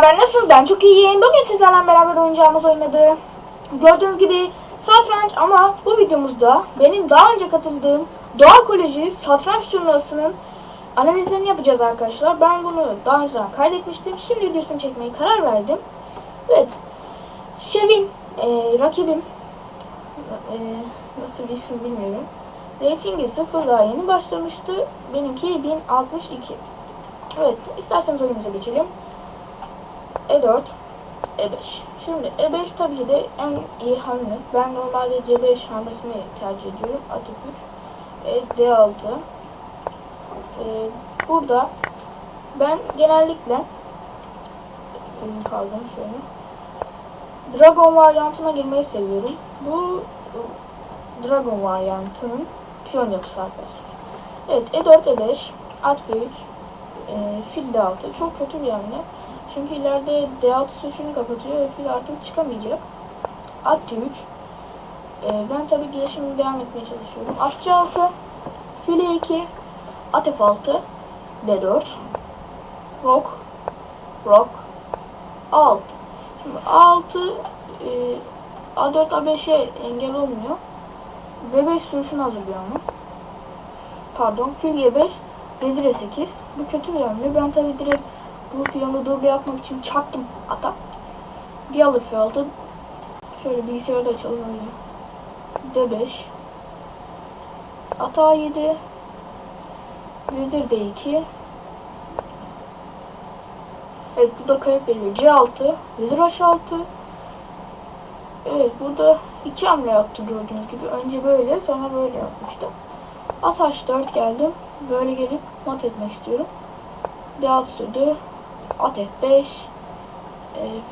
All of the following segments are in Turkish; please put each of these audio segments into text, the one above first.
haber? Nasılsınız? Çok iyiyim. Bugün sizlerle beraber oynayacağımız oynadı. Gördüğünüz gibi satranç ama bu videomuzda benim daha önce katıldığım Doğa Koleji satranç turnuvasının analizlerini yapacağız arkadaşlar. Ben bunu daha önceden kaydetmiştim. Şimdi videosunu çekmeye karar verdim. Evet. Şevin e, rakibim e, nasıl bir isim bilmiyorum. Ratingi sıfır daha yeni başlamıştı. Benimki 1062. Evet, isterseniz oyunumuza geçelim. E4, E5. Şimdi E5 tabii de en iyi hamle. Ben normalde C5 hamlesini tercih ediyorum. At 3, E, D6. Ee, burada ben genellikle kaldım şöyle. Dragon varyantına girmeyi seviyorum. Bu e, Dragon varyantının piyon yapısı arkadaşlar. Evet E4 E5 At B3 e, fil D6 çok kötü bir hamle. Çünkü ileride D6 suçunu kapatıyor ve fil artık çıkamayacak. At C3 e, ben tabi gelişimimi devam etmeye çalışıyorum. At C6 fil E2 At F6 D4 Rock Rock A6 Şimdi A6 e, A4 A5'e engel olmuyor. B5 sürüşünü hazırlıyor ama. Pardon fil G5 Vezir E8 bu kötü bir hamle. Ben tabi direkt bu piyonu durga yapmak için çaktım ata. Bir alır aldı. Şöyle bilgisayarda açalım öyle. D5 Ata A7 Vezir D2 Evet bu da kayıp veriyor. C6 Vezir H6 Evet burada iki hamle yaptı gördüğünüz gibi. Önce böyle sonra böyle yapmıştı. At H4 geldim. Böyle gelip mat etmek istiyorum. D6 sürdü. At F5 e,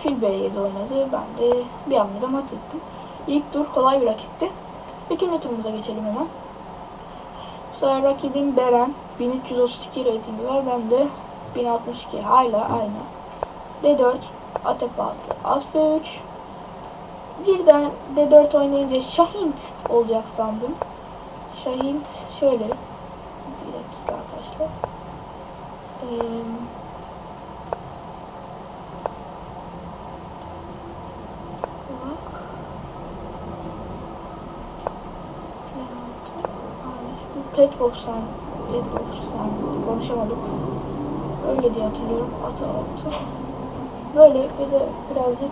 Fil B7 oynadı. Ben de bir hamlede mat ettim. İlk tur kolay bir rakipti. İkinci turumuza geçelim hemen. Bu sefer rakibim Beren. 1332 ratingi var. Ben de 1062. Hala aynı. D4 At F6 At F3 Birden D4 oynayınca Şahint olacak sandım. Şahint şöyle. Bir dakika arkadaşlar. Ee, 90 90 konuşamadık. Öyle diye hatırlıyorum. Atı attı. Böyle bir de birazcık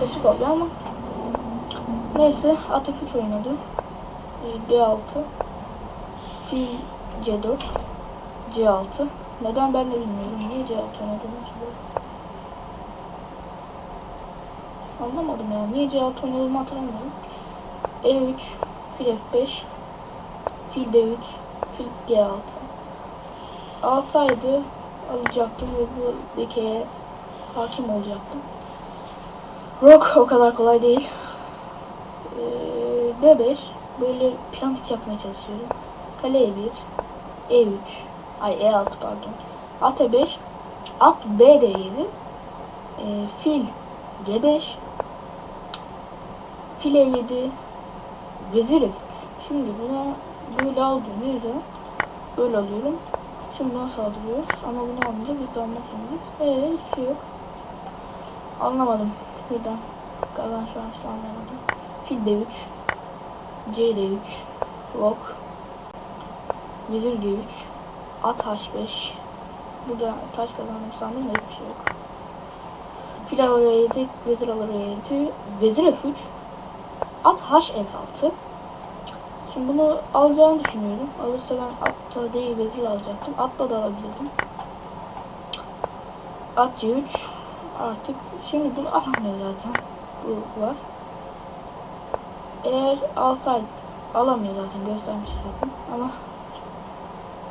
kötü kaldı ama neyse atak 3 oynadı. D6 Fil C4 C6 Neden ben de bilmiyorum. Niye C6 oynadım? Anlamadım ya. Niye C6 oynadığımı hatırlamıyorum. E3 Fil F5 Fil D3 Fil G6 Alsaydı alacaktım ve bu dekeye hakim olacaktım. Rock o kadar kolay değil. Ee, B5 böyle piramit yapmaya çalışıyorum. Kale E1 E3 ay E6 pardon. At E5 At B D7 ee, Fil G5 Fil E7 Vezir F3 Şimdi buna böyle aldığımda böyle alıyorum. Şimdi nasıl alıyoruz? Ama bunu alınca biz de almak zorundayız. Eee hiç şey yok. Anlamadım. Buradan. Kalan şu an işte anlamadım. Fil D3. C D3. Rock. Vezir D3. At H5. Burada taş kazandım sandım da hiçbir şey yok. Fil alır E7. Vezir alır E7. Vezir F3. At H F6. Şimdi bunu alacağını düşünüyorum. Alırsa ben atla değil vezir alacaktım. Atla da alabilirdim. At C3 artık şimdi bunu alamıyor zaten. Bu var. Eğer alsaydı alamıyor zaten göstermiş zaten ama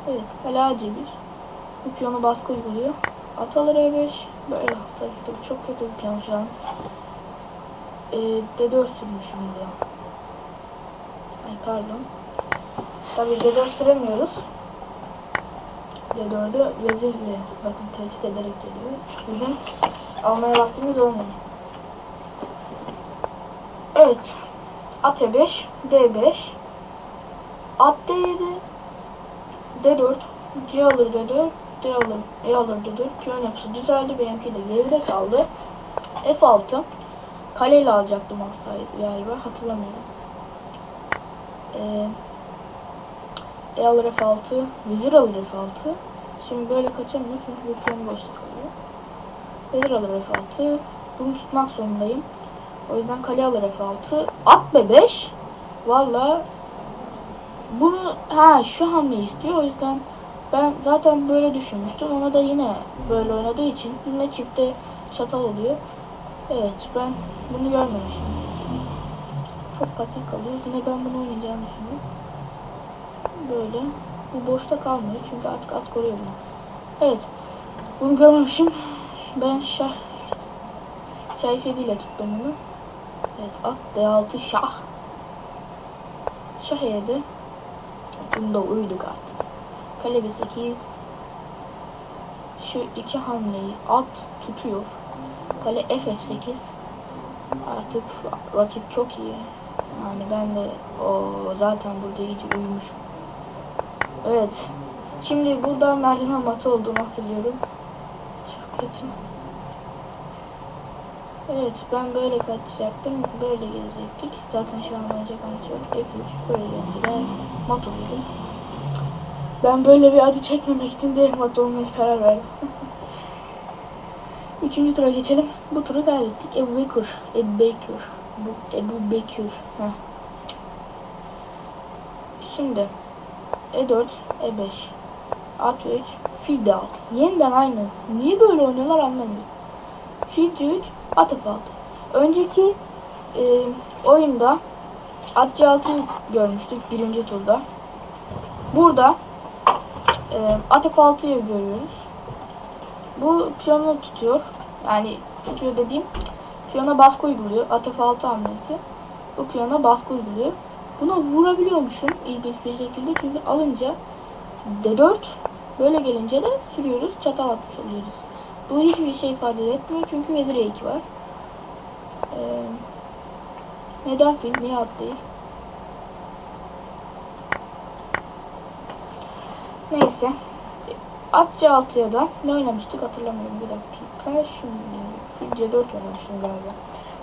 evet hala C1 bu piyonu baskı uyguluyor. At alır E5 böyle tabii tabii çok kötü bir piyon şu an. Ee, D4 sürmüşüm burada. Pardon. Tabii D4 süremiyoruz. D4'ü vezirle bakın tehdit ederek geliyor. Bizim almaya vaktimiz olmuyor. Evet. At E5, D5, At D7, D4, C alır D4, D alır, E alır dedi. Piyon yapısı düzeldi. Benimki de geride kaldı. F6. Kaleyle alacaktım aslında galiba. Hatırlamıyorum. Ee, E alır F6. Vezir alır F6. Şimdi böyle kaçamıyor çünkü piyon boşta kalıyor. Vezir alır F6. Bunu tutmak zorundayım. O yüzden kale alır F6. At B5. Valla bunu ha şu hamleyi istiyor. O yüzden ben zaten böyle düşünmüştüm. Ona da yine böyle oynadığı için yine çifte çatal oluyor. Evet ben bunu görmemişim. Çok kasık kalıyor. Yine ben bunu oynayacağımı düşündüm. Böyle. Bu boşta kalmıyor çünkü artık at koruyor bunu. Evet. Bunu görmemişim. Ben şah Şah F7 ile tuttum bunu. Evet at D6 şah. Şah E7. Bunda uyduk artık. Kale B8. Şu iki hamleyi at tutuyor. Kale F8. Artık rakip çok iyi. Yani ben de o zaten burada iyice uyumuşum. Evet. Şimdi burada merdiven matı olduğumu hatırlıyorum. Çok kötü. Evet ben böyle kaçacaktım. Böyle gelecektik. Zaten şu an amaç yok. F3 böyle geldi. Ben mat oluyordum. Ben böyle bir acı çekmemek için de mat olmaya karar verdim. Üçüncü tura geçelim. Bu turu kaybettik. Ebu Bekir. Ebu Bekir. Bu Ebu Bekir. Heh. Şimdi E4, E5, At3, Fil D6. Yeniden aynı. Niye böyle oynuyorlar anlamıyorum. Fil C3, at F6. Önceki e, oyunda at C6 görmüştük birinci turda. Burada e, at F6'yı görüyoruz. Bu piyano tutuyor. Yani tutuyor dediğim piyona baskı uyguluyor. At F6 hamlesi. Bu piyona baskı uyguluyor. Buna vurabiliyormuşum ilginç bir şekilde çünkü alınca D4 böyle gelince de sürüyoruz çatal atmış oluyoruz. Bu hiçbir şey ifade etmiyor çünkü vezir E2 var. Ee, neden fil? Niye at? Neyse. At C6'ya da ne oynamıştık hatırlamıyorum bir dakika. Şimdi C4 oynamıştım galiba.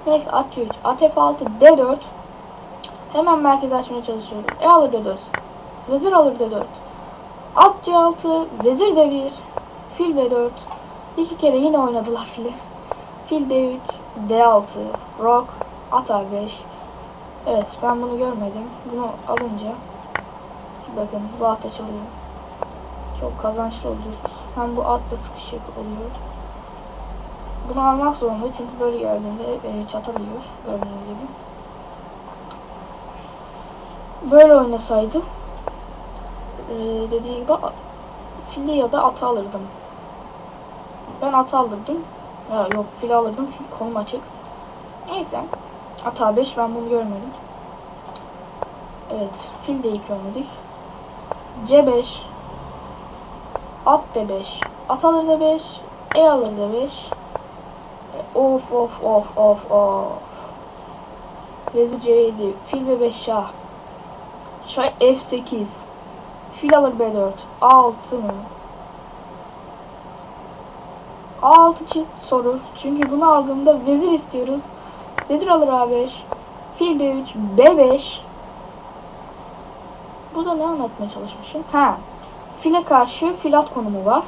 Neyse at C3, at F6, D4. Hemen merkez açmaya çalışıyorum. E alır D4. Vezir alır D4. At C6, vezir D1, fil B4. İki kere yine oynadılar fili. Fil D3, D6, rock, at A5. Evet ben bunu görmedim. Bunu alınca bakın bu at açılıyor. Çok kazançlı oluyoruz. Hem bu atla sıkışık oluyor. Bunu almak zorunda çünkü böyle geldiğinde e, çatal yiyor. Gördüğünüz gibi. Böyle oynasaydım e, dediğim gibi fili ya da atı alırdım. Ben atı alırdım. Ya yok fili alırdım çünkü kolum açık. Neyse. At A5 ben bunu görmedim. Evet. Fil de ilk oynadık. C5 At D5 At alır D5 E alır D5 E, Of of of of of Vezir C7 Fil B5 şah Şah F8 Fil alır B4 A6 mı? A6 çift soru. Çünkü bunu aldığımda vezir istiyoruz. Vezir alır A5. Fil D3 B5 Burada ne anlatmaya çalışmışım? Ha. File karşı fil at konumu var.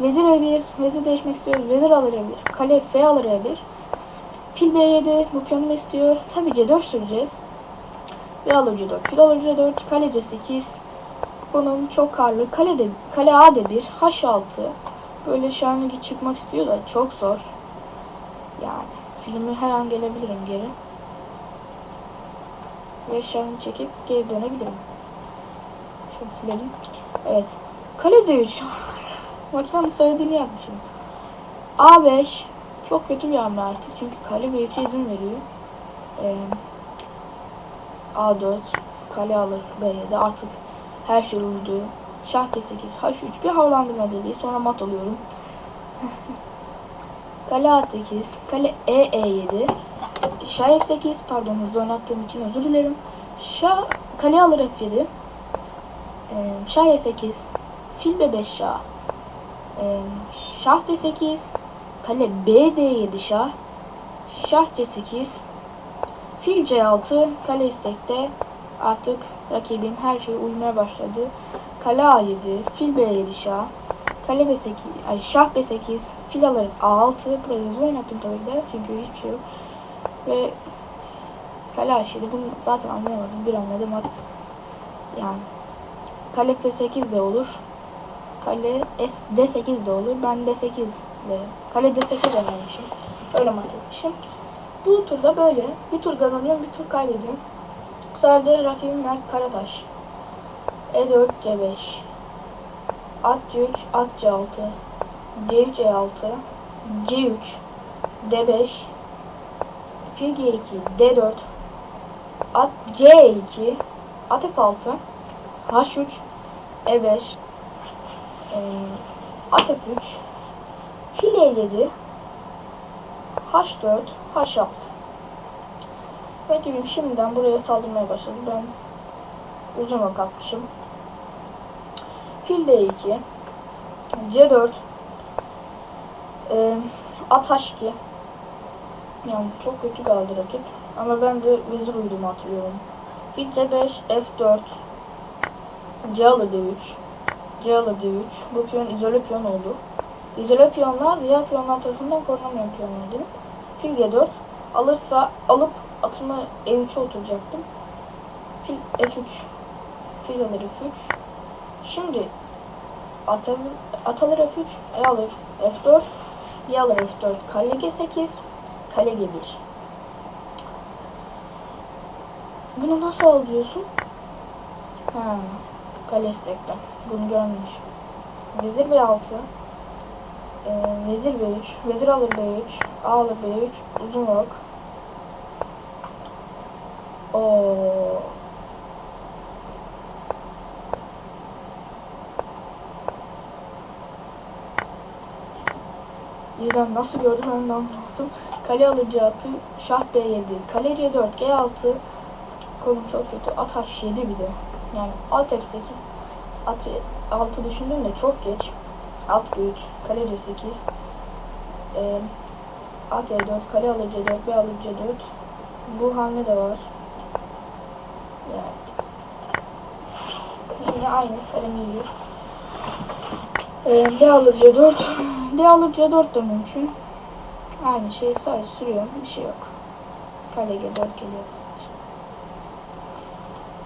Vezir E1. Vezir değişmek istiyoruz. Vezir alır E1. Kale F alır E1. Fil B7. Bu piyonumu istiyor. Tabii C4 süreceğiz. Ve alır C4. Fil alır C4. Kale C8. Bunun çok karlı. Kale, de, kale A D1. H6. Böyle şahane çıkmak istiyor da çok zor. Yani filmi her an gelebilirim geri. Ve şahını çekip geri dönebilirim. Şöyle silelim. Evet. Kale D3. Maçtan söylediğini yapmışım. A5. Çok kötü bir hamle artık. Çünkü kale B3'e izin veriyor. Ee, A4. Kale alır B7. Artık her şey uydu. Şah G8. H3. Bir havalandırma dediği. Sonra mat alıyorum. kale A8. Kale E E7. Şah F8. Pardon hızlı oynattığım için özür dilerim. Şah kale alır F7. Ee, şah E8. Fil B5 şah. Ee, şah D8. Kale B D7 şah. Şah C8. Fil C6. Kale istekte. Artık rakibin her şeyi uymaya başladı. Kale A7. Fil B7 şah. Kale B8. Ay şah B8. Fil alır A6. Buraya hızlı oynattım tabii de. Çünkü hiçbir şey yok. Ve kale A7. Bunu zaten anlayamadım. Bir anladım at. Yani kale F8 de olur. Kale S D8 de olur. Ben D8 de kale D8 önermişim. Öyle mat etmişim. Bu turda böyle. Bir tur kazanıyorum, bir tur kaybediyorum. Bu sefer de rakibim Mert Karataş. E4 C5 At C3 At C6 C3 E6 C3 D5 Fil G2 D4 At C2 At F6 H3 E5 e, At F3 Fil E7 H4 H6 Rakibim şimdiden buraya saldırmaya başladı. Ben uzun ok atmışım. Fil D2 C4 e, At H2 Yani çok kötü kaldı rakip. Ama ben de vezir uyduğumu hatırlıyorum. Fil C5 F4 C alır D3 C alır D3 Bu piyon izole piyon oldu. İzole piyonlar diğer piyonlar tarafından korunamayan piyonlardır. Fil G4 alırsa alıp atımı E3'e oturacaktım. Fil F3 Fil alır F3 Şimdi at, alır- at alır F3 E alır F4 Y alır F4 Kale G8 Kale G1 Bunu nasıl alıyorsun? Ha, kale istekte. Bunu görmüş. Vezir B6 ee, vezir B3 Vezir alır B3 A alır B3 Uzun ok Oo. İran nasıl gördüm ben anlamadım. Kale alır C6, şah B7, kale C4, G6. Konum çok kötü. At H7 bir de. Yani at F8, at 6 düşündüm de çok geç. At G3, kale C8. Ee, at E4, kale alır C4, B alır C4. Bu hamle de var. Yani. Yine aynı kalemi yiyor. Ee, D alır C4. D alır C4 de mümkün. Aynı şey sadece sürüyor. Bir şey yok. Kale G4 geliyor.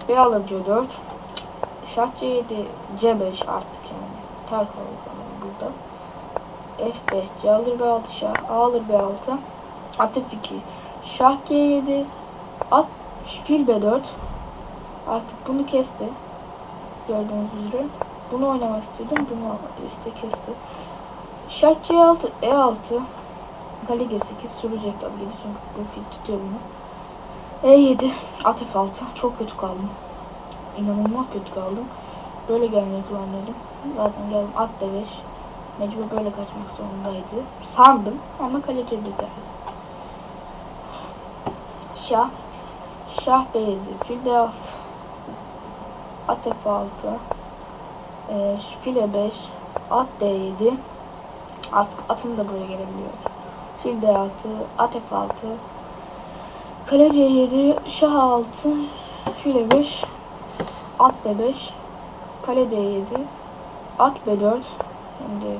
B alır C4. Şah C7 C5 artık yani. Terk oldu burada. F5 C alır B6 şah. A alır B6. At F2. Şah G7. At fil B4. Artık bunu kesti. Gördüğünüz üzere. Bunu oynamak istedim. Bunu işte kesti. Şah C6 E6. Kale G8 sürecek tabii ki çünkü bu fil tutuyor bunu. E7 At F6. Çok kötü kaldım. İnanılmaz kötü kaldım. Böyle gelmeyi planladım. Zaten geldim at D5. Mecbur böyle kaçmak zorundaydı. Sandım ama kaleci de geldi. Şah. Şah B7. Fil D6. At F6. Ee, fil E5. At D7. Artık atım da buraya gelebiliyor. Fil D6. At F6. Kale C7. Şah 6. Fil E5. At B5. Kale D7. At B4. Şimdi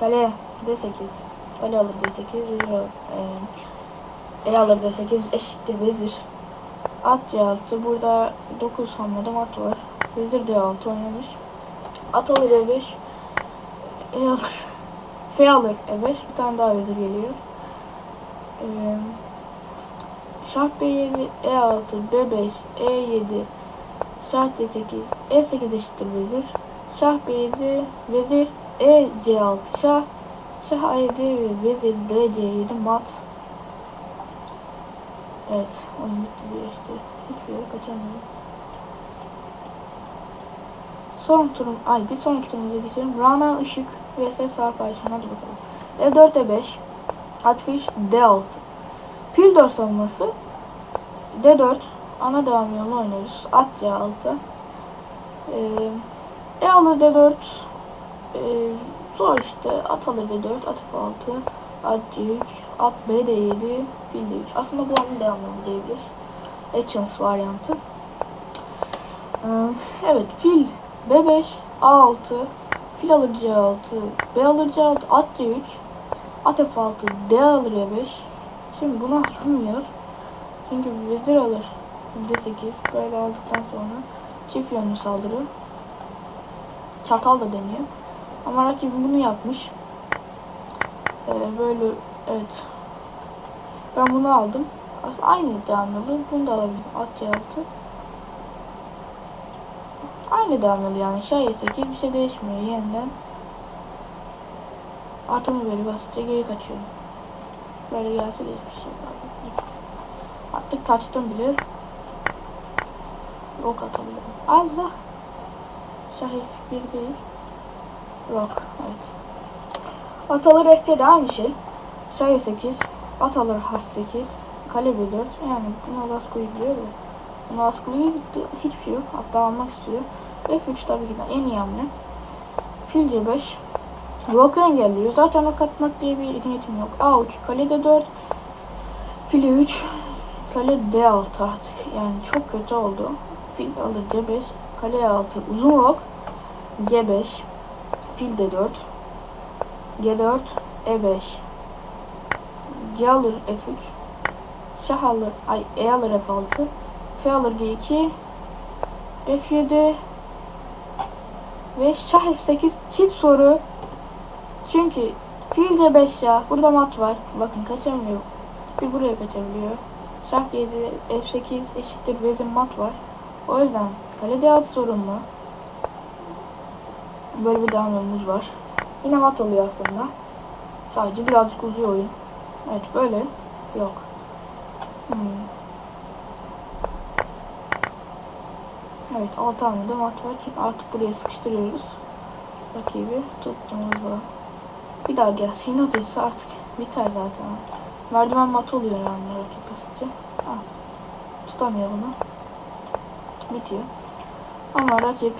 kale D8. Kale alır D8. Vezir alır. E, alır D8 eşittir vezir. At C6. Burada 9 hamlede at var. Vezir D6 oynamış. At alır E5. E alır. F alır E5. Bir tane daha vezir geliyor. Ee, Şah B7, E6, B5, E7, Şah C8, E8 eşittir vezir. Şah B7, vezir, E C6, şah, şah A7 ve vezir D C7 mat. Evet, oyun bitti diyor işte. Hiçbir yere kaçamıyorum. Son turum, ay bir sonraki turumuza geçelim. Rana Işık vs Sarp Ayşen. Hadi bakalım. E4 E5, Atfiş D6. Fil 4 savunması. D4 ana devam yolunu oynuyoruz. At C6. Ee, E alır D4. Ee, zor işte. At alır D4, at F6, at C3, at B D7, fil D3. Aslında bu anın devamını diyebiliriz. Actions varyantı. Ee, evet fil B5, A6, fil alır C6, B alır C6, at C3, at F6, D alır E5. Şimdi bunu alınmıyor. Çünkü vezir alır D8 böyle aldıktan sonra çift yönlü saldırı çatal da deniyor. Ama rakibim bunu yapmış. Ee, böyle evet. Ben bunu aldım. Aslında aynı devamlı. Bunu da alabilirim. At C6. Aynı devamlı yani. Şah 8 bir şey değişmiyor. Yeniden atımı böyle basitçe geri kaçıyorum. Böyle gelse de Artık kaçtım bile. Ok atabilirim. Allah. Şah F1 değil. Rock. Evet. At alır F7 aynı şey. Şah 8 At alır H8. Kale B4. Yani buna baskı yüklüyor da. Buna baskı yüklüyor. Hiçbir şey yok. Hatta almak istiyor. F3 tabii ki de en iyi hamle. Fil C5. Rock'u engelliyor. Zaten rock atmak diye bir niyetim yok. A3. Kale D4. Fil 3. Kale D6 artık. Yani çok kötü oldu. Fil alır C5. Kale E6. Uzun rock. G5. Fil D4. G4. E5. C alır F3. Şah alır. Ay E alır F6. F alır G2. F7. Ve Şah F8 çift soru. Çünkü fil C5 ya. Burada mat var. Bakın kaçamıyor. Bir buraya kaçabiliyor. Şah G7 F8 eşittir vezir mat var. O yüzden kale D6 sorunlu. Böyle bir devamımız var. Yine mat oluyor aslında. Sadece birazcık uzuyor oyun. Evet böyle. Yok. Hmm. Evet alt hamlede mat var. Şimdi artık buraya sıkıştırıyoruz. Rakibi tuttuğumuzda. Bir daha gel. Sinat etse artık biter zaten. Merdiven mat oluyor yani rakip. Tutamıyor bunu. Bitiyor. Ama rakip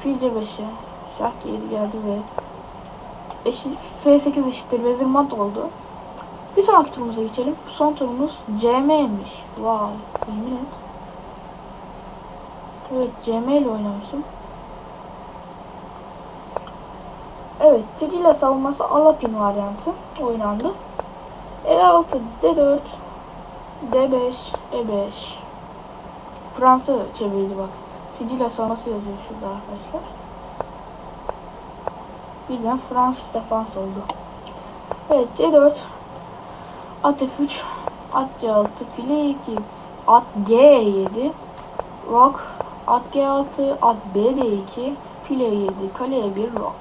Fil C5'e Şah G7 geldi ve eşit, F8 eşittir vezir mat oldu. Bir sonraki turumuza geçelim. Son turumuz CM'ymiş. Vay. Yemin et. Evet CM ile oynamışım. Evet Sicilya savunması Alapin varyantı oynandı. E6, D4, D5, E5. Fransa çevirdi bak. Sicilya savunması yazıyor şurada arkadaşlar. Birden Fransız defans oldu. Evet C4 At F3 At C6 File 2 At G7 Rock At G6 At BD2 File 7 Kaleye 1 Rock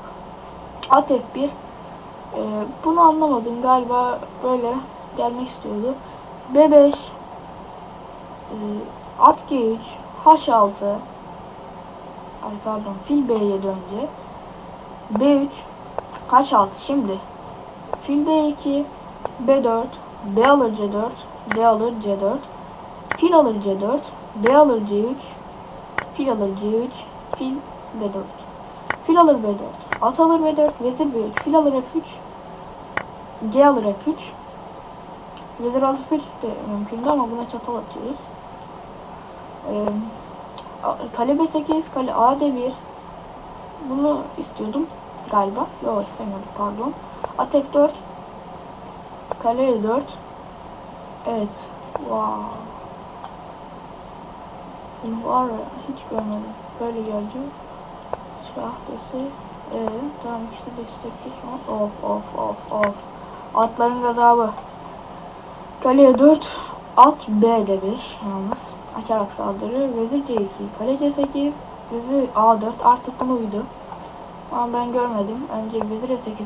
At F1 ee, Bunu anlamadım galiba böyle gelmek istiyordu. B5 ee, At G3 H6 Ay pardon fil B'ye önce B3 H6 şimdi. Fil D2 B4 B alır C4 D alır C4 fil alır C4 B alır C3 fil alır C3 fil B4 fil alır B4 at alır B4 vezir B3 fil alır F3 G alır F3 vezir alır F3 de mümkündü ama buna çatal atıyoruz ee, kale B8 kale AD1 bunu istiyordum galiba. Yok istemiyordum pardon. At F4 Kale E4 Evet. Wow. Var ya hiç görmedim. Böyle geldi. Şah desi. Ee, tamam işte destekli şu an. Of of of of. Atların gazabı. Kale E4 At B5 yalnız. Açarak saldırı. Vezir C2 Kale C8 Vezir A4 artık bunu uydu. Ama ben görmedim. Önce vezir E8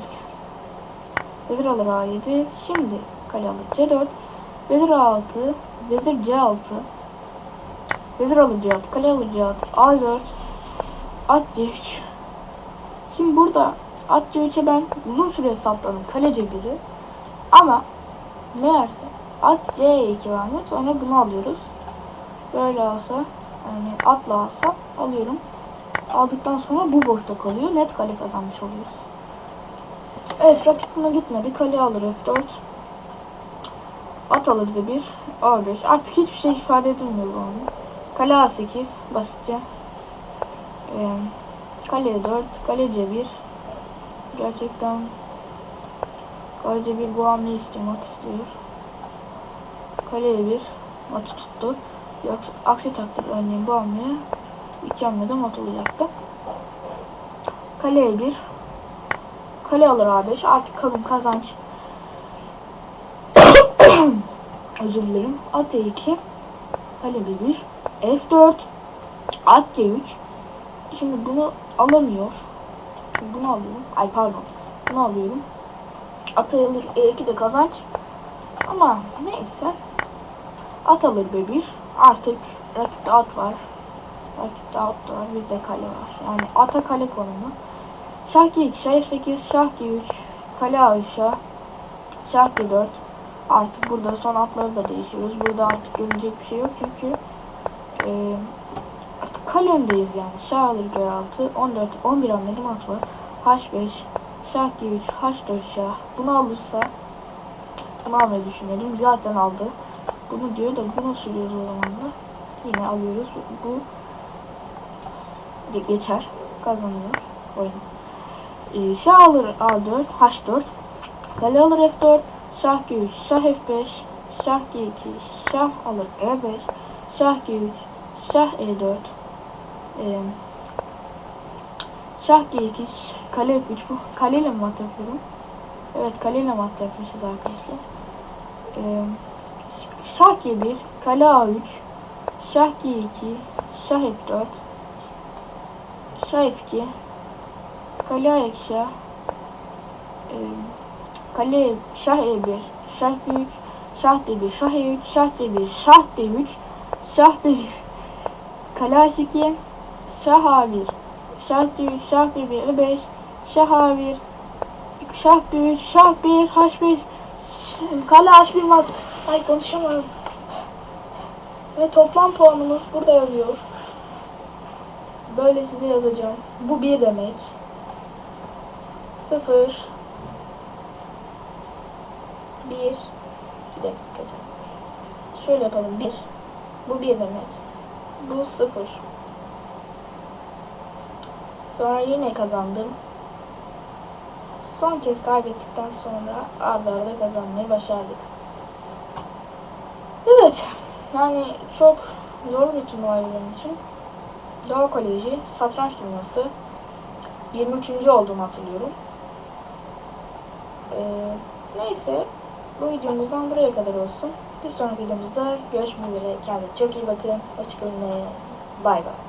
Vezir alır A7. Şimdi kale alır C4. Vezir A6. Vezir C6. Vezir alır C6. Kale alır C6. A4. At C3. Şimdi burada at C3'e ben uzun süre hesapladım. Kale C1'i. Ama meğerse at C2 varmış. Sonra bunu alıyoruz. Böyle alsa yani atla alsa alıyorum. aldıktan sonra bu boşta kalıyor. Net kale kazanmış oluyoruz. Evet rakip buna gitmedi. Kale alır F4. At alır da 1. A5. Artık hiçbir şey ifade edilmiyor bu oyunda. Kale A8 basitçe. Ee, kale 4. Kale C1. Gerçekten Kale C1 bu hamleyi istemek istiyor. Kaleye 1. Atı tuttu. Yoksa aksi takdir örneğin bu hamleye iki hamlede mat olacaktı. Kaleye 1. Kale alır A5. Artık kalın kazanç. Özür dilerim. At E2. Kale B1. F4. At C3. Şimdi bunu alamıyor. Şimdi bunu alıyorum. Ay pardon. Bunu alıyorum. At alır E2 de kazanç. Ama neyse. At alır B1. Artık rakipte at var. Rakipte at var. Bizde kale var. Yani ata kale konumu. Şah G2, Şah F8, Şah G3, Kale A3'e, Şah G4. Artık burada son atları da değişiyoruz. Burada artık görünecek bir şey yok çünkü e, artık kale öndeyiz yani. Şah alır G6, 14, 11 hamleli mat var. H5, Şah G3, H4 Şah. Bunu alırsa bunu almayı düşünüyorum. Zaten aldı. Bunu diyor da bunu sürüyoruz o zaman da. Yine alıyoruz. Bu ge- geçer. Kazanıyor oyun. Ee, Şah alır A4, H4. Kale alır F4, Şah G3, Şah F5, Şah G2, Şah alır E5, Şah G3, Şah E4. Ee, Şah G2, Kale F3. Bu kaleyle mi mat yapıyorum? Evet kaleyle mat yapmışız arkadaşlar. Ee, Şah G1, Kale A3, Şah G2, Şah F4, Şah F2, Kale Ayakşah, e, Kale Şah E1, Şah G3, Şah D1, Şah E3, Şah C1, Şah D3, Şah D1, Kale H2, Şah A1, Şah D3, Şah B1, E5, Şah A1, Şah B3, Şah 1, H1, Kale H1 var. Ay konuşamıyorum. Ve toplam puanımız burada yazıyor. Böyle size yazacağım. Bu bir demek. Sıfır. Bir. Bir dakika. Şöyle yapalım. Bir. Bu bir demek. Bu sıfır. Sonra yine kazandım. Son kez kaybettikten sonra arda arda kazanmayı başardık. Evet. Yani çok zor bir turnuvaydı benim için. Doğa Koleji satranç turnuvası 23. olduğumu hatırlıyorum. Ee, neyse bu videomuzdan buraya kadar olsun. Bir sonraki videomuzda görüşmek üzere. Kendinize çok iyi bakın. Hoşçakalın bay bay.